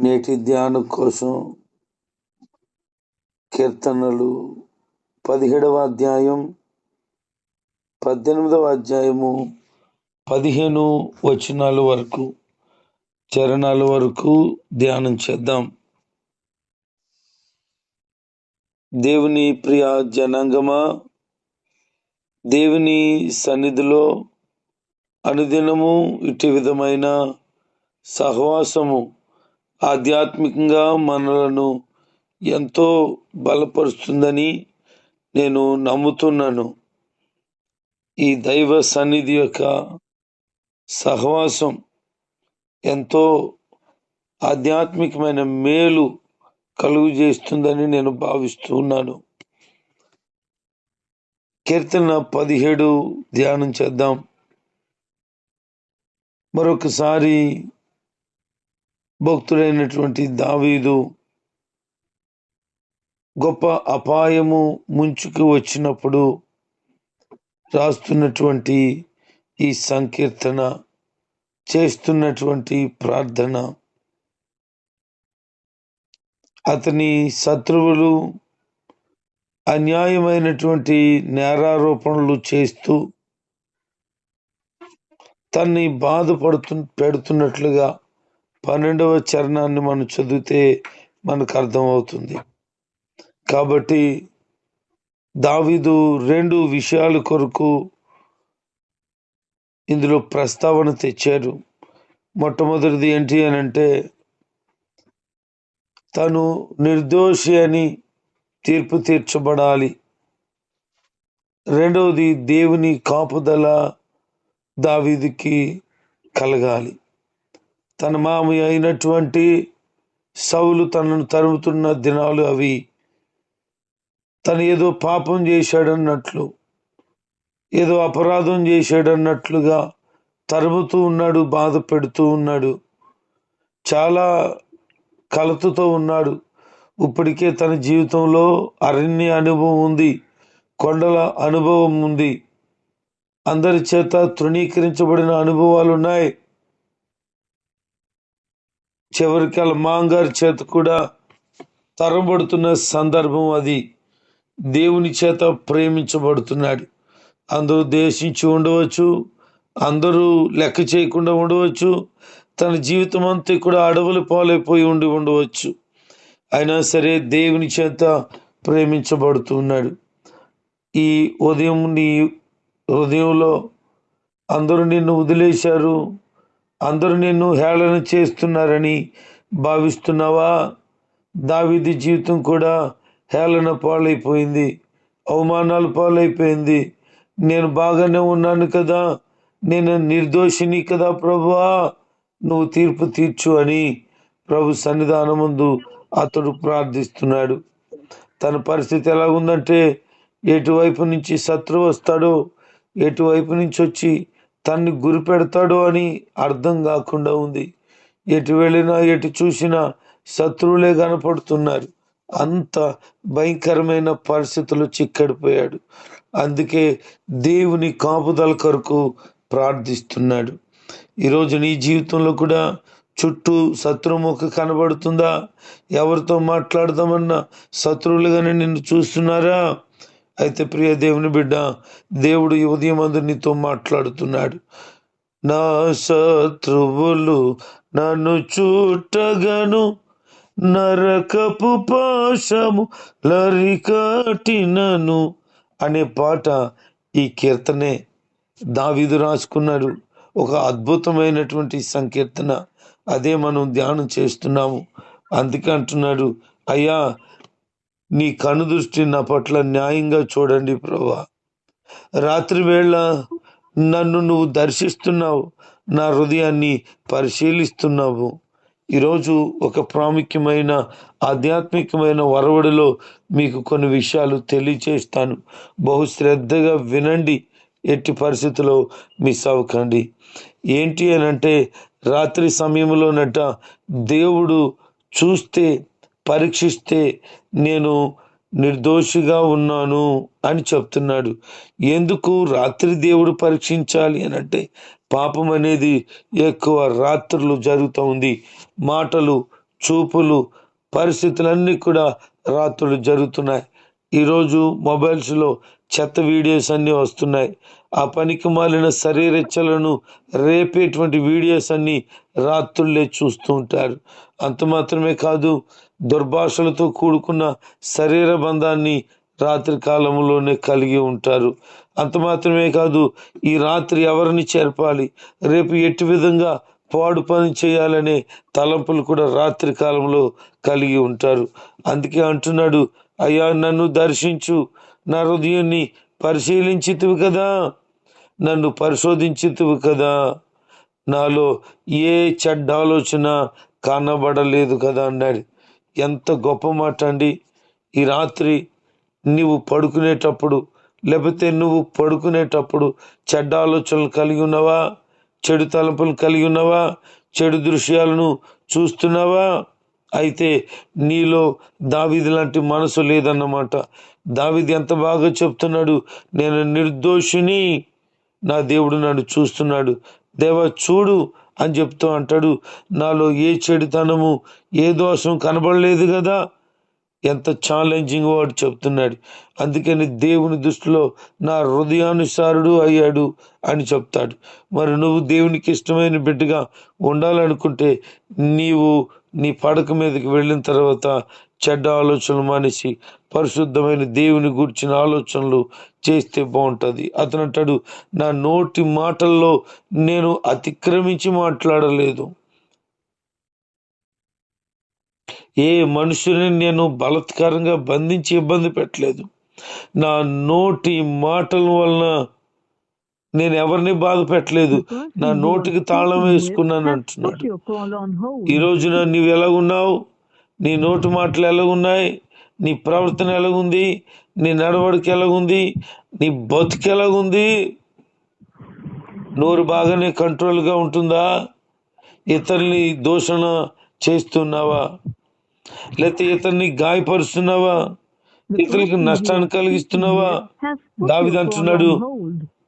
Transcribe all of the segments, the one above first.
నేటి ధ్యానం కోసం కీర్తనలు పదిహేడవ అధ్యాయం పద్దెనిమిదవ అధ్యాయము పదిహేను వచనాల వరకు చరణాల వరకు ధ్యానం చేద్దాం. దేవుని ప్రియ జనాంగమా దేవుని సన్నిధిలో అనుదినము ఇటు విధమైన సహవాసము ఆధ్యాత్మికంగా మనలను ఎంతో బలపరుస్తుందని నేను నమ్ముతున్నాను. ఈ దైవ సన్నిధి యొక్క సహవాసం ఎంతో ఆధ్యాత్మికమైన మేలు కలుగు చేస్తుందని నేను భావిస్తున్నాను. కీర్తన పదిహేడు ధ్యానం చేద్దాం. మరొకసారి భక్తుడైనటువంటి దావీదు గొప్ప అపాయము ముంచుకు వచ్చినప్పుడు రాస్తున్నటువంటి ఈ సంకీర్తన చేస్తున్నటువంటి ప్రార్థన అతని శత్రువులు అన్యాయమైనటువంటి నేరారోపణలు చేస్తూ తన్ని బాధపడుతు పెడుతున్నట్లుగా పన్నెండవ చరణాన్ని మనం చదివితే మనకు అర్థమవుతుంది. కాబట్టి దావిదు రెండు విషయాల కొరకు ఇందులో ప్రస్తావన తెచ్చారు. మొట్టమొదటిది ఏంటి అని అంటే తను నిర్దోషి అని తీర్పు తీర్చబడాలి. రెండవది దేవుని కాపుదల దావీదికి కలగాలి. తన మామి అయినటువంటి సౌలు తనను తరుముతున్న దినాలు అవి. తను ఏదో పాపం చేశాడన్నట్లు ఏదో అపరాధం చేశాడన్నట్లుగా తరుముతూ ఉన్నాడు బాధ పెడుతూ ఉన్నాడు. చాలా కలతతో ఉన్నాడు. ఇప్పటికే తన జీవితంలో అరణ్య అనుభవం ఉంది కొండల అనుభవం ఉంది. అందరి చేత తృణీకరించబడిన అనుభవాలు ఉన్నాయి చివరికి వాళ్ళ మాంగారి చేత కూడా తరబడుతున్న సందర్భం అది. దేవుని చేత ప్రేమించబడుతున్నాడు. అందరూ దేశించి ఉండవచ్చు అందరూ లెక్క చేయకుండా ఉండవచ్చు తన జీవితం అంతా కూడా అడవులు పాలైపోయి ఉండి ఉండవచ్చు. అయినా సరే దేవుని చేత ప్రేమించబడుతున్నాడు ఈ ఉదయం నీ హృదయంలో అందరూ నిన్ను వదిలేశారు. అందరూ నిన్ను హేళన చేస్తున్నారని భావిస్తున్నావా? దావిది జీవితం కూడా హేళన పాలైపోయింది అవమానాలు పాలైపోయింది. నేను బాగానే ఉన్నాను కదా నేను నిర్దోషిని కదా ప్రభువా? నువ్వు తీర్పు తీర్చు అని ప్రభు సన్నిధానం ముందు అతడు ప్రార్థిస్తున్నాడు. తన పరిస్థితి ఎలాగుందంటే ఎటువైపు నుంచి శత్రువు వస్తాడో ఎటువైపు నుంచి వచ్చి తన్ని గురిపెడతాడు అని అర్థం కాకుండా ఉంది. ఎటు వెళ్ళినా ఎటు చూసినా శత్రువులే కనపడుతున్నారు. అంత భయంకరమైన పరిస్థితులు చిక్కడిపోయాడు. అందుకే దేవుని కాపుదల కొరకు ప్రార్థిస్తున్నాడు. ఈరోజు నీ జీవితంలో కూడా చుట్టూ శత్రుముఖ కనబడుతుందా? ఎవరితో మాట్లాడదామన్నా శత్రువులుగానే నిన్ను చూస్తున్నారా? అయితే ప్రియ దేవుని బిడ్డ దేవుడు ఈ ఉదయం అందు నీతో మాట్లాడుతున్నాడు. నా శత్రువులు నన్ను చూటగను నరకపు పాశము లరికటినను అనే పాట ఈ కీర్తనే దావీదు రాసుకున్నాడు. ఒక అద్భుతమైనటువంటి సంకీర్తన. అదే మనం ధ్యానం చేస్తున్నాము. అందుకే అంటున్నాడు అయ్యా నీ కను దృష్టి నా పట్ల న్యాయంగా చూడండి ప్రభా. రాత్రివేళ నన్ను నువ్వు దర్శిస్తున్నావు నా హృదయాన్ని పరిశీలిస్తున్నావు. ఈరోజు ఒక ప్రాముఖ్యమైన ఆధ్యాత్మికమైన వరవడిలో మీకు కొన్ని విషయాలు తెలియచేస్తాను. బహు శ్రద్ధగా వినండి ఎట్టి పరిస్థితుల్లో మిస్ అవ్వకండి. ఏంటి అని అంటే రాత్రి సమయంలోనట దేవుడు చూస్తే పరీక్షిస్తే నేను నిర్దోషిగా ఉన్నాను అని చెప్తున్నాడు. ఎందుకు రాత్రి దేవుడు పరీక్షించాలి అని అంటే పాపం అనేది ఎక్కువ రాత్రులు జరుగుతూ ఉంది. మాటలు చూపులు పరిస్థితులన్నీ కూడా రాత్రులు జరుగుతున్నాయి. ఈరోజు మొబైల్స్లో చెత్త వీడియోస్ అన్నీ వస్తున్నాయి. ఆ పనికి మాలిన శరీరచ్చలను రేపేటువంటి వీడియోస్ అన్నీ రాత్రులే చూస్తూ ఉంటారు. అంత మాత్రమే కాదు దుర్భాషలతో కూడుకున్న శరీర బంధాన్ని రాత్రి కాలంలోనే కలిగి ఉంటారు. అంత మాత్రమే కాదు ఈ రాత్రి ఎవరిని చేర్పాలి? రేపు ఎట్టి విధంగా పాడు పని చేయాలనే తలంపులు కూడా రాత్రి కాలంలో కలిగి ఉంటారు. అందుకే అంటున్నాడు అయ్యా నన్ను దర్శించు. నా హృదయాన్ని పరిశీలించితివి కదా. నన్ను పరిశోధించితివి కదా. నాలో ఏ చెడ్డ ఆలోచన కనబడలేదు కదా అన్నాడు. ఎంత గొప్ప మాట అండి. ఈ రాత్రి నువ్వు పడుకునేటప్పుడు లేకపోతే నువ్వు పడుకునేటప్పుడు చెడ్డ ఆలోచనలు కలిగి ఉన్నావా? చెడు తలంపులు కలిగి ఉన్నావా? చెడు దృశ్యాలను చూస్తున్నావా? అయితే నీలో దావిది లాంటి మనసు లేదన్నమాట. దావిది ఎంత బాగా చెప్తున్నాడు? నేను నిర్దోషిని. నా దేవుడు నన్ను చూస్తున్నాడు. దేవా చూడు అని చెప్తూ అంటాడు. నాలో ఏ చెడుతనము ఏ దోషం కనబడలేదు కదా? ఎంత ఛాలెంజింగ్ వాడు చెప్తున్నాడు. అందుకని దేవుని దృష్టిలో నా హృదయానుసారుడు అయ్యాడు అని చెప్తాడు. మరి నువ్వు దేవునికి ఇష్టమైన బిడ్డగా ఉండాలనుకుంటే నీవు నీ పడక మీదకి వెళ్ళిన తర్వాత చెడ్డ ఆలోచనలు మానేసి పరిశుద్ధమైన దేవుని గురించిన ఆలోచనలు చేస్తే బాగుంటుంది. అతను అంటాడు నా నోటి మాటల్లో నేను అతిక్రమించి మాట్లాడలేదు. ఏ మనుషుని నేను బలత్కారంగా బంధించి ఇబ్బంది పెట్టలేదు. నా నోటి మాటల వలన నేను ఎవరిని బాధ పెట్టలేదు. నా నోటికి తాళం వేసుకున్నాను అంటున్నాడు. ఈ రోజున నీవు ఎలాగున్నావు నీ నోటి మాటలు ఎలాగున్నాయి నీ ప్రవర్తన ఎలాగుంది? నీ నడవడిక ఎలాగుంది? నీ బతుకు ఎలాగుంది? నోరు బాగానే కంట్రోల్గా ఉంటుందా? ఇతరుని దూషణ చేస్తున్నావా? లేకపోతే ఇతరుని గాయపరుస్తున్నావా? ఇతరులకు నష్టాన్ని కలిగిస్తున్నావా? దావిది అంటున్నాడు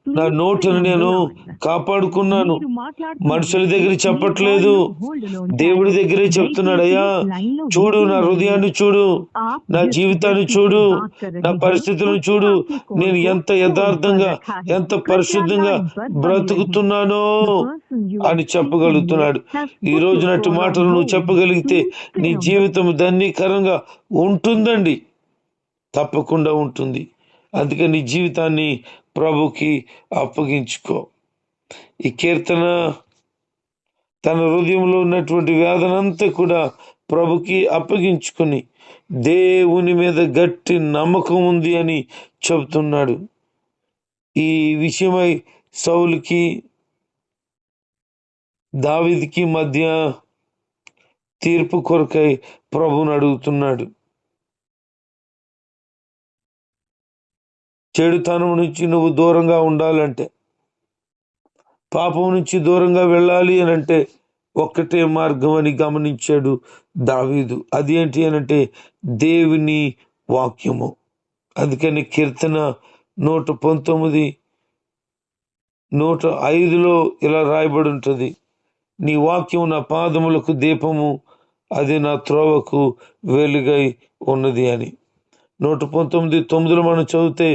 నా నోటును నేను కాపాడుకున్నాను. మనుషుల దగ్గర చెప్పట్లేదు. దేవుడి దగ్గరే చెప్తున్నాడు అయ్యా చూడు నా హృదయాన్ని చూడు నా జీవితాన్ని చూడు నా పరిస్థితులను చూడు. నేను ఎంత యథార్థంగా ఎంత పరిశుద్ధంగా బ్రతుకుతున్నానో అని చెప్పగలుగుతున్నాడు. ఈ రోజు నట్టు మాటలు నువ్వు చెప్పగలిగితే నీ జీవితం ధన్యకరంగా ఉంటుందండి. తప్పకుండా ఉంటుంది. అందుకే నీ జీవితాన్ని ప్రభుకి అప్పగించుకో. ఈ కీర్తన తన హృదయంలో ఉన్నటువంటి వేదనంతా కూడా ప్రభుకి అప్పగించుకుని దేవుని మీద గట్టి నమ్మకం ఉంది అని చెబుతున్నాడు. ఈ విషయమై సౌలుకి దావిదికి మధ్య తీర్పు కొరకై ప్రభుని అడుగుతున్నాడు. చెడుతనం నుంచి నువ్వు దూరంగా ఉండాలంటే పాపం నుంచి దూరంగా వెళ్ళాలి అని అంటే ఒక్కటే మార్గం అని గమనించాడు దావీదు. అది ఏంటి అని అంటే దేవుని వాక్యము. అందుకని కీర్తన నూట పంతొమ్మిది నూట ఐదులో ఇలా రాయబడి ఉంటుంది. నీ వాక్యం నా పాదములకు దీపము అది నా త్రోవకు వెలుగై ఉన్నది అని. నూట పంతొమ్మిది తొమ్మిదిలో మనం చదివితే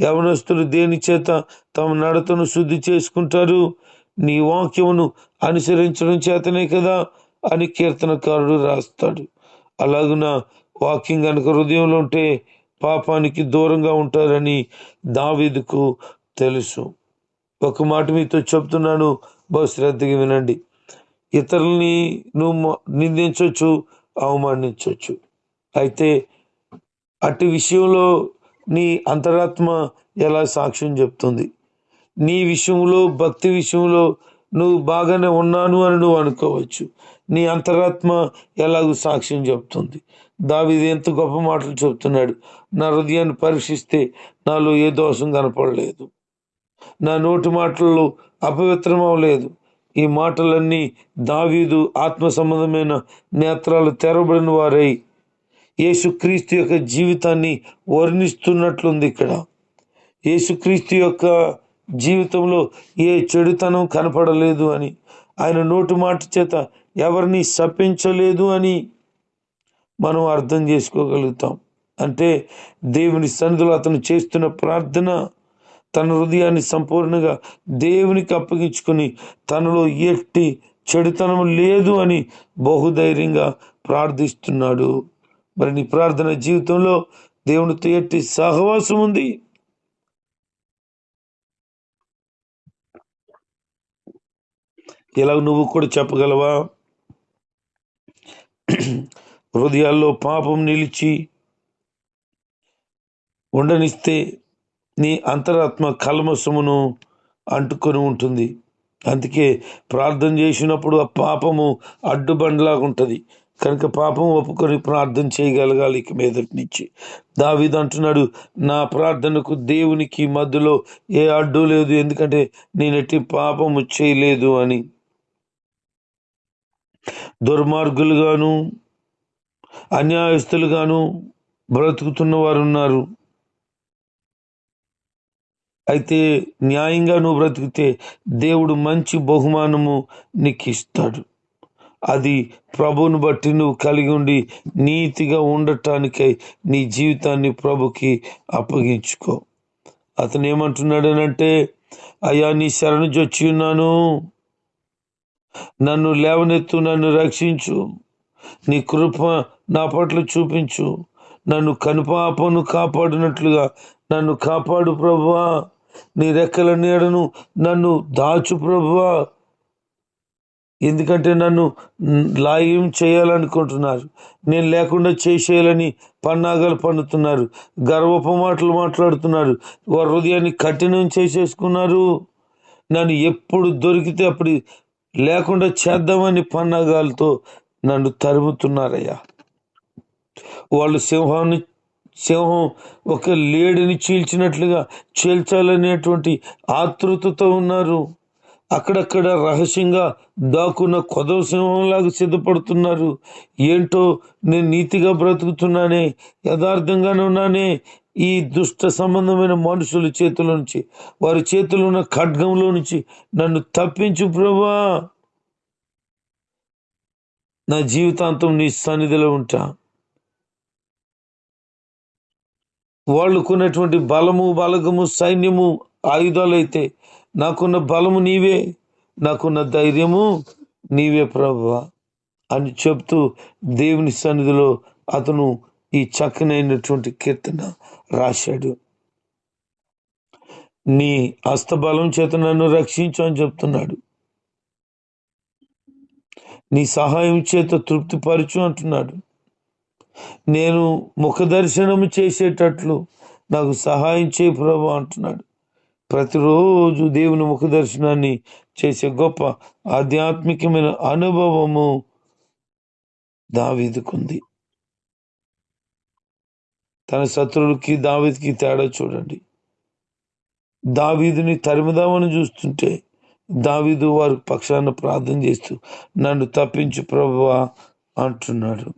యవనస్తులు దేని చేత తమ నడతను శుద్ధి చేసుకుంటారు? నీ వాక్యమును అనుసరించడం చేతనే కదా అని కీర్తనకారుడు రాస్తాడు. అలాగున వాకింగ్ కనుక హృదయంలో ఉంటే పాపానికి దూరంగా ఉంటారని దావీదుకు తెలుసు. ఒక మాట మీతో చెప్తున్నాను బహు శ్రద్ధగా వినండి. ఇతరుల్ని నువ్వు నిందించవచ్చు అవమానించవచ్చు అయితే అటు విషయంలో నీ అంతరాత్మ ఎలా సాక్ష్యం చెప్తుంది? నీ విషయంలో భక్తి విషయంలో నువ్వు బాగానే ఉన్నాను అని నువ్వు అనుకోవచ్చు. నీ అంతరాత్మ ఎలాగూ సాక్ష్యం చెప్తుంది? దావిది ఎంత గొప్ప మాటలు చెప్తున్నాడు. నా హృదయాన్ని పరీక్షిస్తే నాలో ఏ దోషం కనపడలేదు. నా నోటి మాటల్లో అపవిత్రం అవ్వలేదు ఈ మాటలన్నీ దావీదు ఆత్మ సంబంధమైన నేత్రాలు తెరబడిన వారై యేసుక్రీస్తు యొక్క జీవితాన్ని వర్ణిస్తున్నట్లుంది ఇక్కడ. యేసుక్రీస్తు యొక్క జీవితంలో ఏ చెడుతనం కనపడలేదు అని ఆయన నోటు మాట చేత ఎవరిని శపించలేదు అని మనం అర్థం చేసుకోగలుగుతాం. అంటే దేవుని సన్నిధిలో అతను చేస్తున్న ప్రార్థన తన హృదయాన్ని సంపూర్ణంగా దేవునికి అప్పగించుకుని తనలో ఎట్టి చెడుతనం లేదు అని బహుధైర్యంగా ప్రార్థిస్తున్నాడు. మరి నీ ప్రార్థన జీవితంలో దేవునితో ఎట్టి సహవాసం ఉంది. ఇలా నువ్వు కూడా చెప్పగలవా? హృదయాల్లో పాపం నిలిచి ఉండనిస్తే నీ అంతరాత్మ కల్మసమును అంటుకొని ఉంటుంది. అందుకే ప్రార్థన చేసినప్పుడు ఆ పాపము అడ్డుబండలాగా ఉంటుంది కనుక పాపం ఒప్పుకొని ప్రార్థన చేయగలగాలి ఇక మీదటి నుంచి. దావీదు అంటున్నాడు నా ప్రార్థనకు దేవునికి మధ్యలో ఏ అడ్డు లేదు ఎందుకంటే నేను ఎట్టి పాపము చేయలేదు అని. దుర్మార్గులుగాను అన్యాయస్తులుగాను బ్రతుకుతున్న వారు ఉన్నారు అయితే న్యాయంగా నువ్వు బ్రతికితే దేవుడు మంచి బహుమానము నీకు ఇస్తాడు అది ప్రభువుని బట్టి నువ్వు కలిగి ఉండి నీతిగా ఉండటానికై నీ జీవితాన్ని ప్రభుకి అప్పగించుకో. అతను ఏమంటున్నాడనంటే అయ్యా నీ శరణు జొచ్చి ఉన్నాను. నన్ను లేవనెత్తు నన్ను రక్షించు. నీ కృప నా పట్ల చూపించు. నన్ను కనుపాపను కాపాడినట్లుగా నన్ను కాపాడు ప్రభువా. నీ రెక్కల నీడను నన్ను దాచు ప్రభువా. ఎందుకంటే నన్ను లాయం చేయాలనుకుంటున్నారు. నేను లేకుండా చేసేయాలని పన్నాగాలు పన్నుతున్నారు గర్వపు మాటలు మాట్లాడుతున్నారు. వారి హృదయాన్ని కఠినం చేసేసుకున్నారు. నన్ను ఎప్పుడు దొరికితే అప్పుడు లేకుండా చేద్దామని పన్నాగాలతో నన్ను తరుముతున్నారయ్యా. వాళ్ళు సింహాన్ని సింహం ఒక లేడిని చీల్చినట్లుగా చీల్చాలనేటువంటి ఆతృతతో ఉన్నారు. అక్కడక్కడ రహస్యంగా దాక్కున్న కొదవ సింహంలాగా సిద్ధపడుతున్నారు. ఏంటో నేను నీతిగా బ్రతుకుతున్నానే యథార్థంగానే ఉన్నానే ఈ దుష్ట సంబంధమైన మనుషుల చేతుల నుంచి వారి చేతిలో ఉన్న ఖడ్గంలో నుంచి నన్ను తప్పించు ప్రభా. నా జీవితాంతం నీ సన్నిధిలో ఉంటా. వాళ్ళకున్నటువంటి బలము బలగము సైన్యము ఆయుధాలు అయితే నాకున్న బలము నీవే నాకున్న ధైర్యము నీవే ప్రభు అని చెప్తూ దేవుని సన్నిధిలో అతను ఈ చక్కనైనటువంటి కీర్తన రాశాడు. నీ హస్తబలం చేత నన్ను రక్షించు అని చెప్తున్నాడు. నీ సహాయం చేత తృప్తిపరచు అంటున్నాడు. నేను ముఖ దర్శనము చేసేటట్లు నాకు సహాయం చేయి ప్రభు అంటున్నాడు. ప్రతిరోజు దేవుని ముఖ దర్శనాన్ని చేసే గొప్ప ఆధ్యాత్మికమైన అనుభవము దావీదుకుంది. తన శత్రువులకి దావీదికి తేడా చూడండి. దావీదుని తరిమిదామని చూస్తుంటే దావీదు వారి పక్షాన ప్రార్థన చేస్తూ నన్ను తప్పించు ప్రభువా అంటున్నాడు.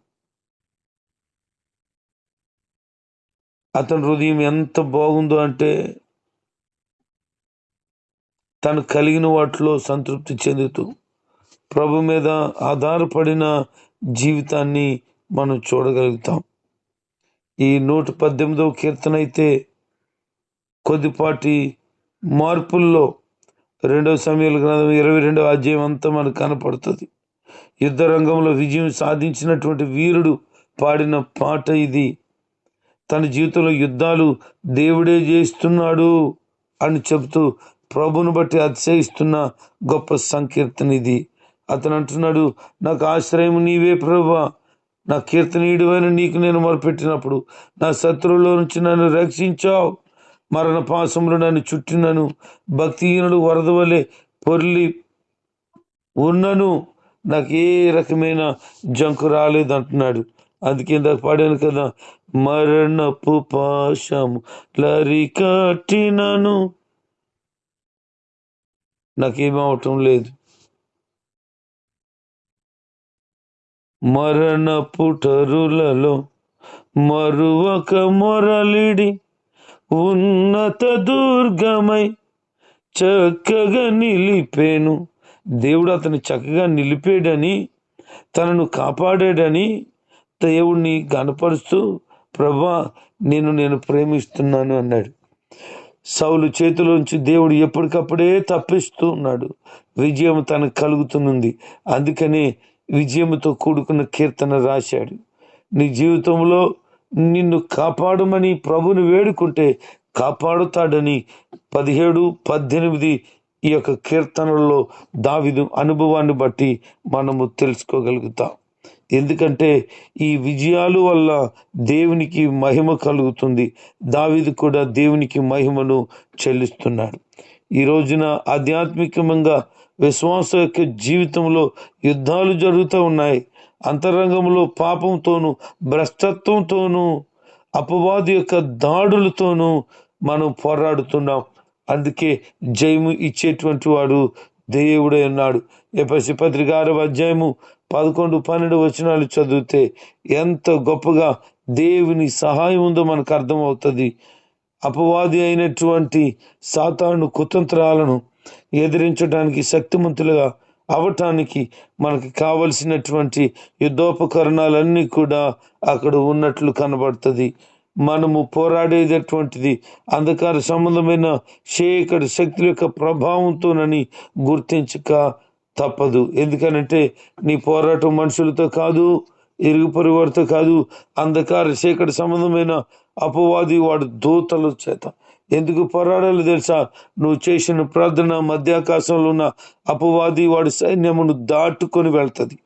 అతని హృదయం ఎంత బాగుందో అంటే తను కలిగిన వాటిలో సంతృప్తి చెందుతూ ప్రభు మీద ఆధారపడిన జీవితాన్ని మనం చూడగలుగుతాం. ఈ నూట పద్దెనిమిదవ కీర్తన అయితే కొద్దిపాటి మార్పుల్లో రెండవ సమయాల గ్రంథం ఇరవై రెండవ అధ్యాయం అంతా మనకు కనపడుతుంది. యుద్ధ రంగంలో విజయం సాధించినటువంటి వీరుడు పాడిన పాట ఇది. తన జీవితంలో యుద్ధాలు దేవుడే చేస్తున్నాడు అని చెబుతూ ప్రభుని బట్టి అతిశయిస్తున్న గొప్ప సంకీర్తన ఇది అతను అంటున్నాడు నాకు ఆశ్రయం నీవే ప్రభా నా కీర్తనీయుడువైన నీకు నేను మొరపెట్టినప్పుడు నా శత్రువులో నుంచి నన్ను రక్షించావు. మరణ పాసములు నన్ను చుట్టినను. భక్తిహీనుడు వరద వలె పొర్లి ఉన్నను. నాకు ఏ రకమైన జంకు రాలేదంటున్నాడు. అందుకే ఇందాక పాడాను కదా మరణపు పాశము లరి కట్టినను. నాకేమవటం లేదు. మరణ పుటరులలో మరువక మొరలిడి ఉన్నత దుర్గమై చక్కగా నిలిపేను. దేవుడు అతను చక్కగా నిలిపాడని తనను కాపాడాడని దేవుణ్ణి గనపరుస్తూ ప్రభా నేను నేను ప్రేమిస్తున్నాను అన్నాడు. సౌలు చేతిలోంచి దేవుడు ఎప్పటికప్పుడే తప్పిస్తూ ఉన్నాడు విజయం తనకు కలుగుతున్నది అందుకనే విజయంతో కూడుకున్న కీర్తన రాశాడు. నీ జీవితంలో నిన్ను కాపాడమని ప్రభుని వేడుకుంటే కాపాడుతాడని పదిహేడు పద్దెనిమిది ఈ యొక్క కీర్తనల్లో దావిదు అనుభవాన్ని బట్టి మనము తెలుసుకోగలుగుతాం. ఎందుకంటే ఈ విజయాలు వల్ల దేవునికి మహిమ కలుగుతుంది. దావిది కూడా దేవునికి మహిమను చెల్లిస్తున్నాడు. ఈ రోజున ఆధ్యాత్మికంగా విశ్వాస యొక్క జీవితంలో యుద్ధాలు జరుగుతూ ఉన్నాయి. అంతరంగంలో పాపంతోనూ భ్రష్టత్వంతోనూ అపవాది యొక్క దాడులతోనూ మనం పోరాడుతున్నాం. అందుకే జయము ఇచ్చేటువంటి వాడు దేవుడే ఉన్నాడు. ఎపసి పత్రిక ఆరవ అధ్యాయము పదకొండు పన్నెండు వచనాలు చదివితే ఎంత గొప్పగా దేవుని సహాయం ఉందో మనకు అర్థమవుతుంది. అపవాది అయినటువంటి సాతాను కుతంత్రాలను ఎదిరించడానికి శక్తిమంతులుగా అవటానికి మనకి కావలసినటువంటి యుద్ధోపకరణాలన్నీ కూడా అక్కడ ఉన్నట్లు కనబడుతుంది. మనము పోరాడేటటువంటిది అంధకార సంబంధమైన శేఖడు శక్తుల యొక్క ప్రభావంతోనని గుర్తించక తప్పదు. ఎందుకనంటే నీ పోరాటం మనుషులతో కాదు ఇరుగు పొరుగు కాదు అంధకార శేఖర సంబంధమైన అపవాది వాడు దూతల చేత. ఎందుకు పోరాడాలో తెలుసా? నువ్వు చేసిన ప్రార్థన మధ్యాకాశంలో ఉన్న అపవాది వాడి సైన్యమును దాటుకొని వెళ్తుంది.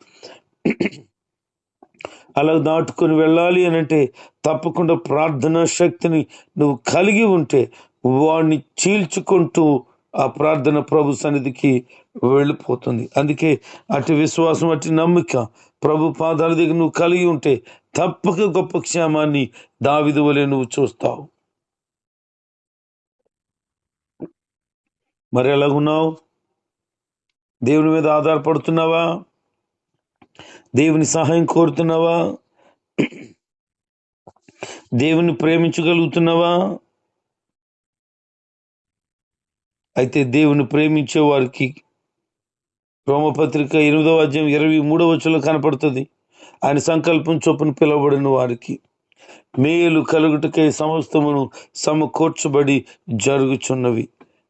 అలా దాటుకొని వెళ్ళాలి అని అంటే తప్పకుండా ప్రార్థనా శక్తిని నువ్వు కలిగి ఉంటే వాడిని చీల్చుకుంటూ ఆ ప్రార్థన ప్రభు సన్నిధికి వెళ్ళిపోతుంది. అందుకే అటు విశ్వాసం అటు నమ్మిక ప్రభు పాదాల దగ్గర నువ్వు కలిగి ఉంటే తప్పక గొప్ప క్షేమాన్ని దావిదు వలె నువ్వు చూస్తావు. మరి ఎలాగున్నావు? దేవుని మీద ఆధారపడుతున్నావా? దేవుని సహాయం కోరుతున్నావా? దేవుని ప్రేమించగలుగుతున్నావా? అయితే దేవుని ప్రేమించే వారికి రోమపత్రిక ఎనిమిదవ అధ్యాయం ఇరవై మూడవ వచ్చలో కనపడుతుంది. ఆయన సంకల్పం చొప్పున పిలువబడిన వారికి మేలు కలుగుటకై సమస్తమును సమకూర్చబడి జరుగుచున్నవి.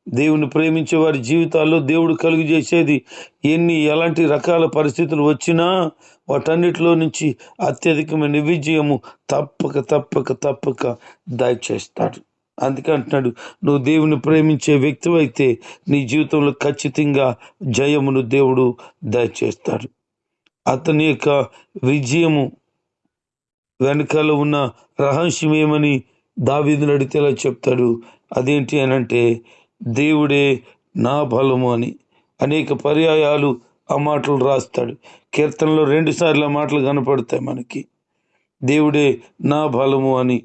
దేవుని ప్రేమించే వారి జీవితాల్లో దేవుడు కలుగు చేసేది ఎన్ని ఎలాంటి రకాల పరిస్థితులు వచ్చినా వాటన్నిటిలో నుంచి అత్యధికమైన విజయము తప్పక తప్పక తప్పక దయచేస్తాడు. అందుకే అంటున్నాడు నువ్వు దేవుని ప్రేమించే వ్యక్తి అయితే నీ జీవితంలో ఖచ్చితంగా జయమును దేవుడు దయచేస్తాడు. అతని యొక్క విజయము వెనకాల ఉన్న రహస్యం ఏమని దావీదుని అడిగితేలా చెప్తాడు? అదేంటి అని అంటే దేవుడే నా బలము అని అనేక పర్యాయాలు ఆ మాటలు రాస్తాడు. కీర్తనలో రెండుసార్లు ఆ మాటలు కనపడతాయి మనకి. దేవుడే నా బలము అని.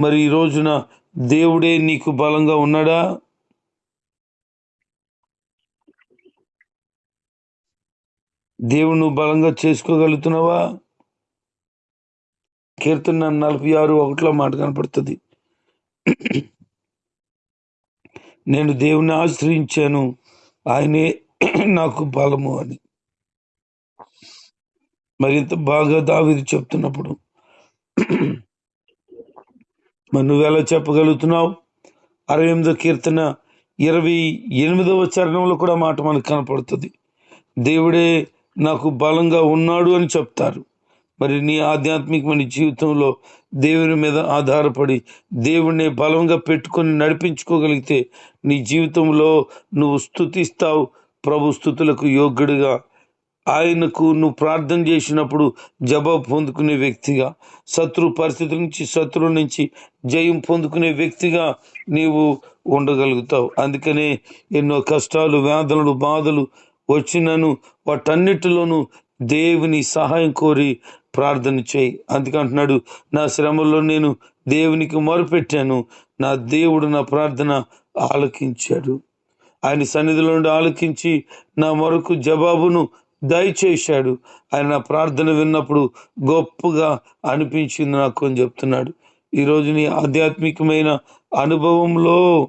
మరి ఈ రోజున దేవుడే నీకు బలంగా ఉన్నాడా? దేవుడు నువ్వు బలంగా చేసుకోగలుగుతున్నావా? కీర్తన నలభై ఆరు ఒకటిలో మాట కనపడుతుంది. నేను దేవుని ఆశ్రయించాను ఆయనే నాకు బలము అని. మరింత బాగా దావిది చెప్తున్నప్పుడు మరి నువ్వెలా చెప్పగలుగుతున్నావు? అరవై ఎనిమిదో కీర్తన ఇరవై ఎనిమిదవ చరణంలో కూడా మాట మనకు కనపడుతుంది. దేవుడే నాకు బలంగా ఉన్నాడు అని చెప్తారు. మరి నీ ఆధ్యాత్మికమైన జీవితంలో దేవుని మీద ఆధారపడి దేవుణ్ణి బలంగా పెట్టుకొని నడిపించుకోగలిగితే నీ జీవితంలో నువ్వు స్థుతిస్తావు ప్రభు స్థుతులకు యోగ్యుడిగా ఆయనకు నువ్వు ప్రార్థన చేసినప్పుడు జవాబు పొందుకునే వ్యక్తిగా శత్రు పరిస్థితుల నుంచి శత్రువు నుంచి జయం పొందుకునే వ్యక్తిగా నీవు ఉండగలుగుతావు. అందుకనే ఎన్నో కష్టాలు వ్యాధులు బాధలు వచ్చినను వాటన్నిటిలోనూ దేవుని సహాయం కోరి ప్రార్థన చేయి. అందుకంటున్నాడు నా శ్రమలో నేను దేవునికి మొరపెట్టాను నా దేవుడు నా ప్రార్థన ఆలకించాడు. ఆయన సన్నిధిలో నుండి ఆలకించి నా మొరకు జవాబును దయచేశాడు. ఆయన నా ప్రార్థన విన్నప్పుడు గొప్పగా అనిపించింది నాకు అని చెప్తున్నాడు. ఈరోజు నీ ఆధ్యాత్మికమైన అనుభవంలో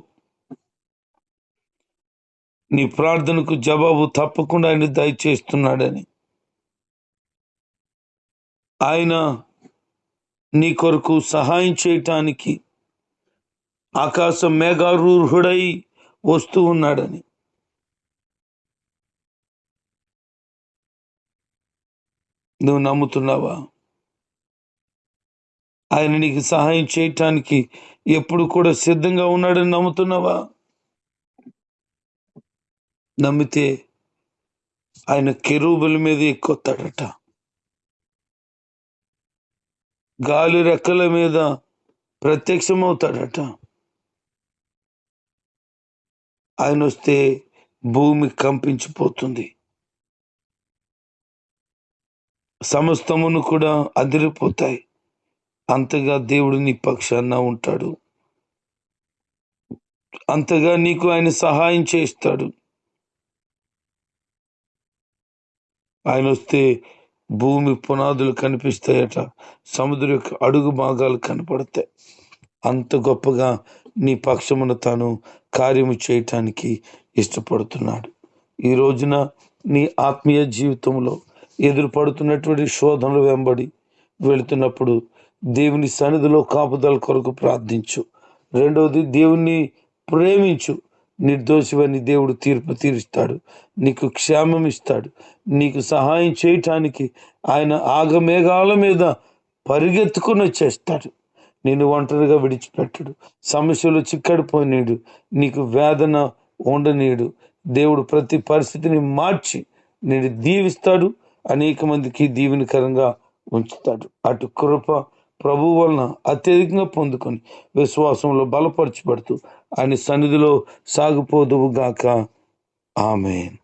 నీ ప్రార్థనకు జవాబు తప్పకుండా ఆయన దయచేస్తున్నాడని. ఆయన నీ కొరకు సహాయం చేయటానికి ఆకాశ మేఘారూఢుడై వస్తూ ఉన్నాడని. నువ్వు నమ్ముతున్నావా? ఆయన నీకు సహాయం చేయటానికి ఎప్పుడు కూడా సిద్ధంగా ఉన్నాడని నమ్ముతున్నావా? నమ్మితే ఆయన కెరూబుల మీద ఎక్కుతాడట గాలి రెక్కల మీద ప్రత్యక్షమవుతాడట. ఆయన వస్తే భూమి కంపించిపోతుంది. సమస్తమును కూడా అదిరిపోతాయి. అంతగా దేవుడు నీ పక్షాన ఉంటాడు. అంతగా నీకు ఆయన సహాయం చేస్తాడు. ఆయన వస్తే భూమి పునాదులు కనిపిస్తాయట. సముద్ర యొక్క అడుగు భాగాలు కనపడతాయి. అంత గొప్పగా నీ పక్షమున తాను కార్యము చేయటానికి ఇష్టపడుతున్నాడు. ఈ రోజున నీ ఆత్మీయ జీవితంలో ఎదురుపడుతున్నటువంటి శోధనలు వెంబడి వెళుతున్నప్పుడు దేవుని సన్నిధిలో కాపుదల కొరకు ప్రార్థించు. రెండవది దేవుణ్ణి ప్రేమించు. నిర్దోషివని దేవుడు తీర్పు తీరుస్తాడు. నీకు క్షేమం ఇస్తాడు. నీకు సహాయం చేయటానికి ఆయన ఆగమేఘాల మీద పరిగెత్తుకుని వచ్చేస్తాడు. నేను ఒంటరిగా విడిచిపెట్టడు. సమస్యలు చిక్కడిపోనీడు. నీకు వేదన ఉండనీడు. దేవుడు ప్రతి పరిస్థితిని మార్చి నేను దీవిస్తాడు. అనేక మందికి దీవెనకరంగా ఉంచుతాడు. అటు కృప ప్రభు వలన అత్యధికంగా పొందుకొని విశ్వాసంలో బలపరచబడుతూ ఆయన సన్నిధిలో సాగిపోదువుగాక. ఆమెన్.